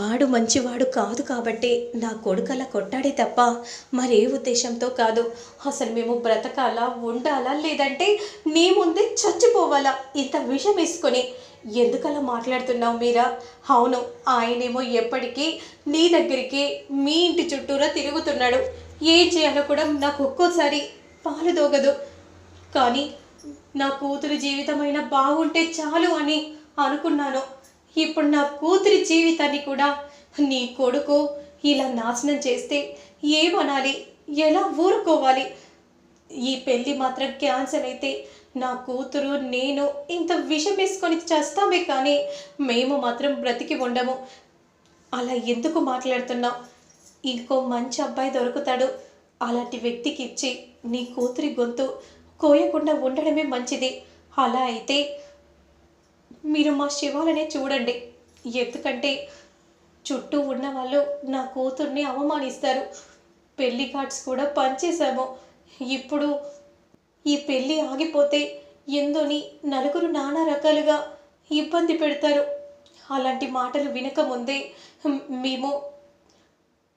వాడు మంచివాడు కాదు కాబట్టి నా కొడుకలా కొట్టాడే తప్ప మరే ఉద్దేశంతో కాదు. అసలు మేము బ్రతకాలా ఉండాలా లేదంటే నీ ముందే చచ్చిపోవాలా? ఇంత విషం వేసుకొని ఎందుకలా మాట్లాడుతున్నావు మీరా? అవును ఆయనేమో ఎప్పటికీ నీ దగ్గరికి మీ ఇంటి చుట్టూరా తిరుగుతున్నాడు. ఏం చేయాలో కూడా నాకు ఒక్కోసారి పాలు దోగదు. కానీ నా కూతురు జీవితమైనా బాగుంటే చాలు అని అనుకున్నాను. ఇప్పుడు నా కూతురి జీవితాన్ని కూడా నీ కొడుకు ఇలా నాశనం చేస్తే ఏమనాలి? ఎలా ఊరుకోవాలి? ఈ పెళ్ళి మాత్రం క్యాన్సల్ అయితే నా కూతురు నేను ఇంత విషం వేసుకొని చేస్తామే కానీ మేము మాత్రం బ్రతికి ఉండము. అలా ఎందుకు మాట్లాడుతున్నావు? ఇంకో మంచి అబ్బాయి దొరుకుతాడు. అలాంటి వ్యక్తికి ఇచ్చి నీ కూతురి గొంతు కోయకుండా ఉండడమే మంచిది. అలా అయితే మీరు మా శివాలనే చూడండి. ఎందుకంటే చుట్టూ ఉన్న వాళ్ళు నా కూతుర్ని అవమానిస్తారు. పెళ్ళి కార్డ్స్ కూడా పనిచేశాము ఇప్పుడు ఈ పెళ్ళి ఆగిపోతే ఎందోని నలుగురు నానా రకాలుగా ఇబ్బంది పెడతారు. అలాంటి మాటలు వినకముందే మేము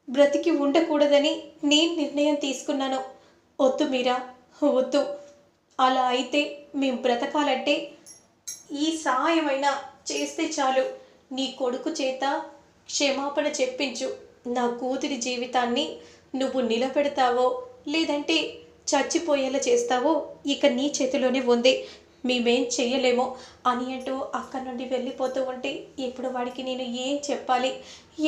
బ్రతికి ఉండకూడదని నేను నిర్ణయం తీసుకున్నాను. వద్దు మీరా వద్దు. అలా అయితే మేము బ్రతకాలంటే ఈ సాయమైనా చేస్తే చాలు. నీ కొడుకు చేత క్షమాపణ చెప్పించు. నా కూతురి జీవితాన్ని నువ్వు నిలబెడతావో లేదంటే చచ్చిపోయేలా చేస్తావో ఇక నీ చేతిలోనే ఉంది. మేమేం చెయ్యలేమో అని అంటూ అక్కడి నుండి వెళ్ళిపోతూ ఉంటే ఇప్పుడు వాడికి నేను ఏం చెప్పాలి?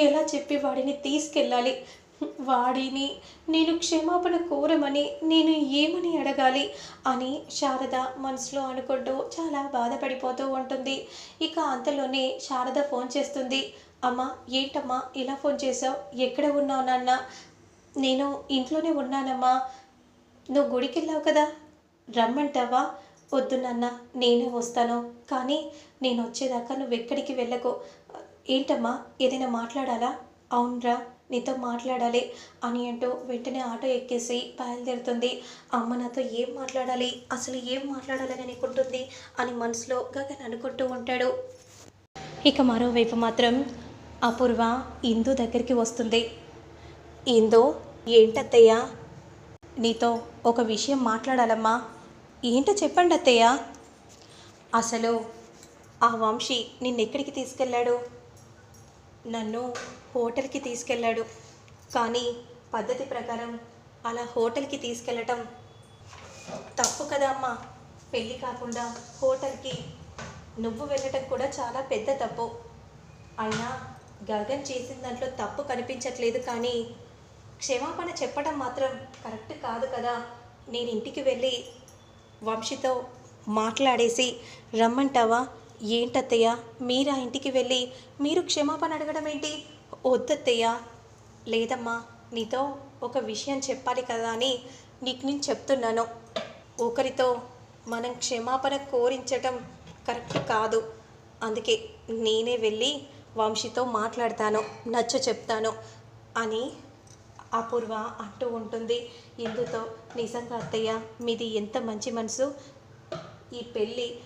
ఎలా చెప్పి వాడిని తీసుకెళ్ళాలి? వాడిని నేను క్షమాపణ కోరమని నేను ఏమని అడగాలి అని శారద మనసులో అనుకుంటూ చాలా బాధపడిపోతూ ఉంటుంది. ఇక అంతలోనే శారద ఫోన్ చేస్తుంది. అమ్మ ఏంటమ్మా ఇలా ఫోన్ చేసావు? ఎక్కడ ఉన్నావు నాన్న? నేను ఇంట్లోనే ఉన్నానమ్మా. నువ్వు గుడికి వెళ్ళావు కదా? రమ్మంటావా? వద్దు నాన్న నేనే వస్తాను. కానీ నేను వచ్చేదాకా నువ్వు ఎక్కడికి వెళ్ళకు. ఏంటమ్మా? ఏదైనా మాట్లాడాలా? అవునరా నీతో మాట్లాడాలి అని అంటూ వెంటనే ఆటో ఎక్కేసి బయలుదేరుతుంది. అమ్మ నాతో ఏం మాట్లాడాలి అసలు ఏం మాట్లాడాలని అనుకుంటుంది అని మనసులో గగన్ అనుకుంటూ ఉంటాడు. ఇక మరోవైపు మాత్రం అపూర్వ ఇందు దగ్గరికి వస్తుంది. ఇందు ఏంటత్తయ్య? నీతో ఒక విషయం మాట్లాడాలమ్మా. ఏంటో చెప్పండి అత్తయ్య. అసలు ఆ వంశీ నిన్నెక్కడికి తీసుకెళ్ళాడు? నన్ను హోటల్కి తీసుకెళ్ళాడు. కానీ పద్ధతి ప్రకారం అలా హోటల్కి తీసుకెళ్ళటం తప్పు కదా అమ్మా. పెళ్ళి కాకుండా హోటల్కి నువ్వు వెళ్ళటం కూడా చాలా పెద్ద తప్పు. అయినా గగన్ చేసిన దాంట్లో తప్పు కనిపించట్లేదు కానీ క్షమాపణ చెప్పడం మాత్రం కరెక్ట్ కాదు కదా. నేను ఇంటికి వెళ్ళి వంశీతో మాట్లాడేసి రమ్మంటావా? ఏంటత్తయ్య? మీరు ఆ ఇంటికి వెళ్ళి? మీరు క్షమాపణ అడగడం ఏంటి? వద్దత్తయ్య లేదమ్మా నీతో ఒక విషయం చెప్పాలి కదా అని నీకు నేను చెప్తున్నాను. ఒకరితో మనం క్షమాపణ కోరించటం కరెక్ట్ కాదు. అందుకే నేనే వెళ్ళి వంశీతో మాట్లాడతాను నచ్చ చెప్తాను అని అపూర్వ అంటూ ఉంటుంది. ఇందుతో నిజంగా అత్తయ్య మీది ఎంత మంచి మనసు. ఈ పెళ్ళి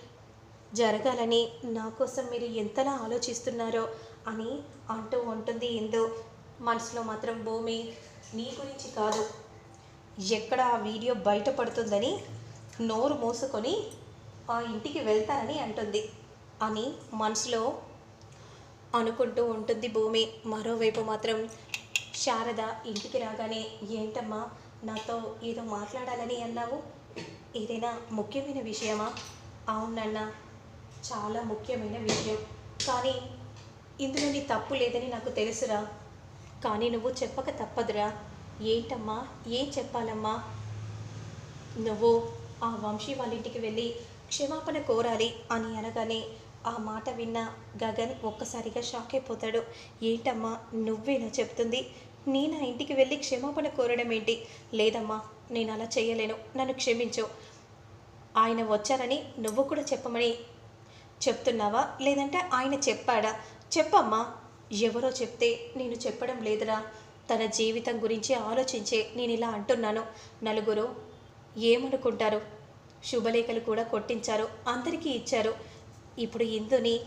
జరగాలని నా కోసం మీరు ఎంతలా ఆలోచిస్తున్నారో అని అంటూ ఉంటుంది. ఏందో మనసులో మాత్రం భూమి నీ గురించి కాదు. ఎక్కడ ఆ వీడియో బయటపడుతుందని నోరు మూసుకొని ఆ ఇంటికి వెళ్తానని అంటుంది. అని మనసులో అనుకుంటూ ఉంటుంది భూమి. మరోవైపు మాత్రం శారద ఇంటికి రాగానే ఏంటమ్మా నాతో ఏదో మాట్లాడాలని అన్నావు? ఏదైనా ముఖ్యమైన విషయమా? అవునన్నా చాలా ముఖ్యమైన విషయం. కానీ ఇందులో నీ తప్పు లేదని నాకు తెలుసురా. కానీ నువ్వు చెప్పక తప్పదురా. ఏంటమ్మా? ఏం చెప్పాలమ్మా? నువ్వు ఆ వంశీ వాళ్ళ ఇంటికి వెళ్ళి క్షమాపణ కోరాలి అని అనగానే ఆ మాట విన్న గగన్ ఒక్కసారిగా షాక్ అయిపోతాడు. ఏంటమ్మా? నువ్వేనా చెప్తుంది? నేను ఆ ఇంటికి వెళ్ళి క్షమాపణ కోరడం ఏంటి? లేదమ్మా నేను అలా చేయలేను. నన్ను క్షమించు. ఆయన వచ్చారని నువ్వు కూడా చెప్పమని చెప్తున్నావా? లేదంటే ఆయన చెప్పాడా? చెప్పమ్మా. ఎవరో చెప్తే నేను చెప్పడం లేదురా. తన జీవితం గురించి ఆలోచించే నేను ఇలా అంటున్నాను. నలుగురు ఏమనుకుంటారు? శుభలేఖలు కూడా కొట్టించారు. అందరికీ ఇచ్చారు. ఇప్పుడు ఇందుని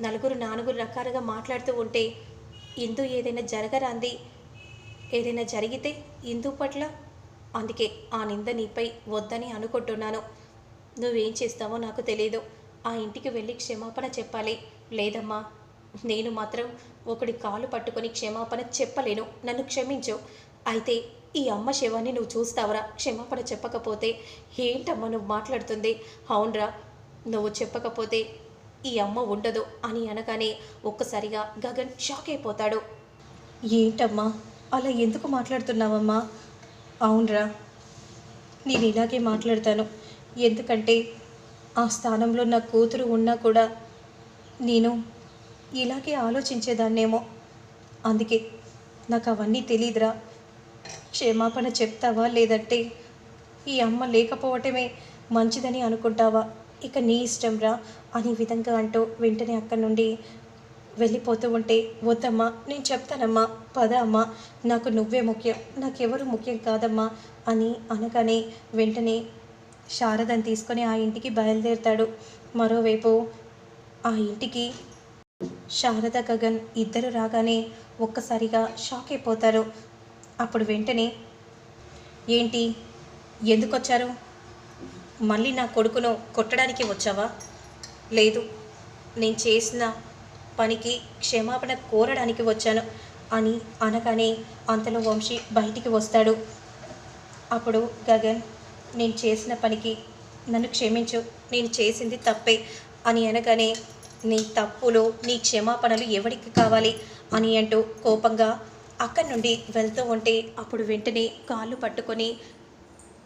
నలుగురు నాలుగురు రకాలుగా మాట్లాడుతూ ఉంటే ఇందు ఏదైనా జరగరాంది ఏదైనా జరిగితే ఇందు పట్ల? అందుకే ఆ నింద నీపై వద్దని అనుకుంటున్నాను. నువ్వేం చేస్తావో నాకు తెలియదు ఆ ఇంటికి వెళ్ళి క్షమాపణ చెప్పాలి. లేదమ్మా నేను మాత్రం ఒకడి కాలు పట్టుకొని క్షమాపణ చెప్పలేను. నన్ను క్షమించు. అయితే ఈ అమ్మ శవాన్ని నువ్వు చూస్తావురా. క్షమాపణ చెప్పకపోతే ఏంటమ్మా నువ్వు మాట్లాడుతుంది? అవునరా నువ్వు చెప్పకపోతే ఈ అమ్మ ఉండదు అని అనగానే ఒక్కసారిగా గగన్ షాక్ అయిపోతాడు. ఏంటమ్మా అలా ఎందుకు మాట్లాడుతున్నావమ్మా? అవునరా నేను ఇలాగే మాట్లాడతాను. ఎందుకంటే ఆ స్థానంలో నా కూతురు ఉన్నా కూడా నేను ఇలాగే ఆలోచించేదాన్నేమో. అందుకే నాకు అవన్నీ తెలియదురా క్షమాపణ చెప్తావా లేదంటే ఈ అమ్మ లేకపోవటమే మంచిదని అనుకుంటావా? ఇక నీ ఇష్టం రా విధంగా అంటూ వెంటనే అక్కడి నుండి వెళ్ళిపోతూ ఉంటే వద్దమ్మా నేను చెప్తానమ్మా పద అమ్మా నాకు నువ్వే ముఖ్యం నాకెవరు ముఖ్యం కాదమ్మా అని అనగానే వెంటనే శారదని తీసుకొని ఆ ఇంటికి బయలుదేరుతాడు. మరోవైపు ఆ ఇంటికి శారద గగన్ ఇద్దరు రాగానే ఒక్కసారిగా షాక్ అయిపోతారు. అప్పుడు వెంటనే ఏంటి? ఎందుకు వచ్చారు మళ్ళీ నా కొడుకును కొట్టడానికి వచ్చావా? లేదు నేను చేసిన పనికి క్షమాపణ కోరడానికి వచ్చాను అని అనగానే అంతలో వంశీ బయటికి వస్తాడు. అప్పుడు గగన్ నేను చేసిన పనికి నన్ను క్షమించు నేను చేసింది తప్పే అని అనగానే నీ తప్పులు నీ క్షమాపణలు ఎవరికి కావాలి అని అంటూ కోపంగా అక్కడి నుండి వెళ్తూ ఉంటే అప్పుడు వెంటనే కాళ్ళు పట్టుకొని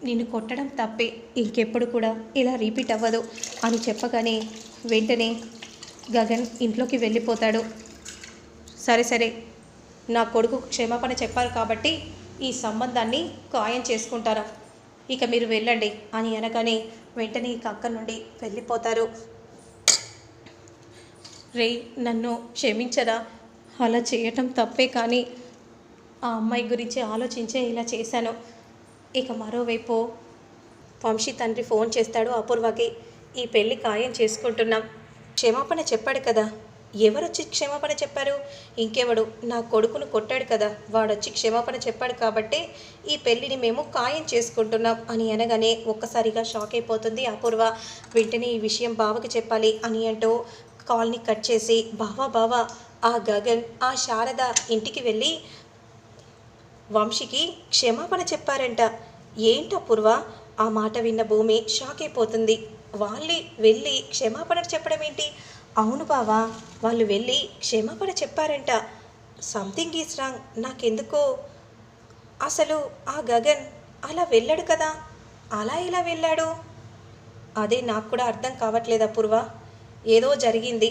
నిన్ను కొట్టడం తప్పే ఇంకెప్పుడు కూడా ఇలా రిపీట్ అవ్వదు అని చెప్పగానే వెంటనే గగన్ ఇంట్లోకి వెళ్ళిపోతాడు. సరే సరే నా కొడుకు క్షమాపణ చెప్పారు కాబట్టి ఈ సంబంధాన్ని ఖాయం చేసుకుంటారా ఇక మీరు వెళ్ళండి. అని అనగానే వెంటనే ఇక అక్కడి నుండి వెళ్ళిపోతారు. రే నన్ను క్షమించరా? అలా చేయటం తప్పే కానీ ఆ అమ్మాయి గురించి ఆలోచించే ఇలా చేశాను. ఇక మరోవైపు వంశీ తండ్రి ఫోన్ చేస్తాడు అపూర్వకి. ఈ పెళ్ళి ఖాయం చేసుకుంటున్నాం. క్షమాపణ చెప్పాడు కదా. ఎవరొచ్చి క్షమాపణ చెప్పారు? ఇంకెవడు? నా కొడుకును కొట్టాడు కదా. వాడొచ్చి క్షమాపణ చెప్పాడు కాబట్టి ఈ పెళ్ళిని మేము ఖాయం చేసుకుంటున్నాం అని అనగానే ఒక్కసారిగా షాక్ అయిపోతుంది అపూర్వ. వెంటనే ఈ విషయం బావకి చెప్పాలి అని అంటూ కాల్ని కట్ చేసి బావా బావా! ఆ గగన్ ఆ శారద ఇంటికి వెళ్ళి వంశీకి క్షమాపణ చెప్పారంట. ఏంట పూర్వ ఆ మాట విన్న భూమి షాక్ అయిపోతుంది. వాళ్ళే వెళ్ళి క్షమాపణ చెప్పడం ఏంటి అవును బావా వాళ్ళు వెళ్ళి క్షమాపణ చెప్పారంట. సంథింగ్ ఈజ్ రాంగ్ నాకెందుకో? అసలు ఆ గగన్ అలా వెళ్ళాడు కదా? అలా ఇలా వెళ్ళాడు? అదే నాకు కూడా అర్థం కావట్లేదు అపూర్వ. ఏదో జరిగింది.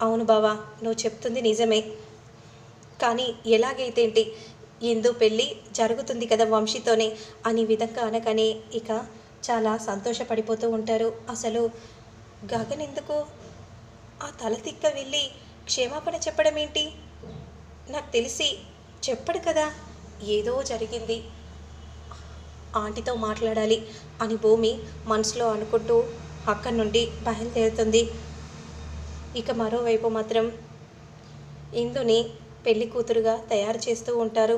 అవును బావా నువ్వు చెప్తుంది నిజమే. కానీ ఎలాగైతేంటి? ఇందు పెళ్ళి జరుగుతుంది కదా వంశీతోనే అని విధంగా అనగానే ఇక చాలా సంతోషపడిపోతూ ఉంటారు. అసలు గగన్ ఎందుకు? ఆ తల తిక్క వెళ్ళి క్షమాపణ చెప్పడం ఏంటి నాకు తెలిసి చెప్పడు కదా ఏదో జరిగింది. ఆంటీతో మాట్లాడాలి అని భూమి మనసులో అనుకుంటూ అక్కడి నుండి బయలుదేరుతుంది. ఇక మరోవైపు మాత్రం ఇందుని పెళ్ళి కూతురుగా తయారు చేస్తూ ఉంటారు.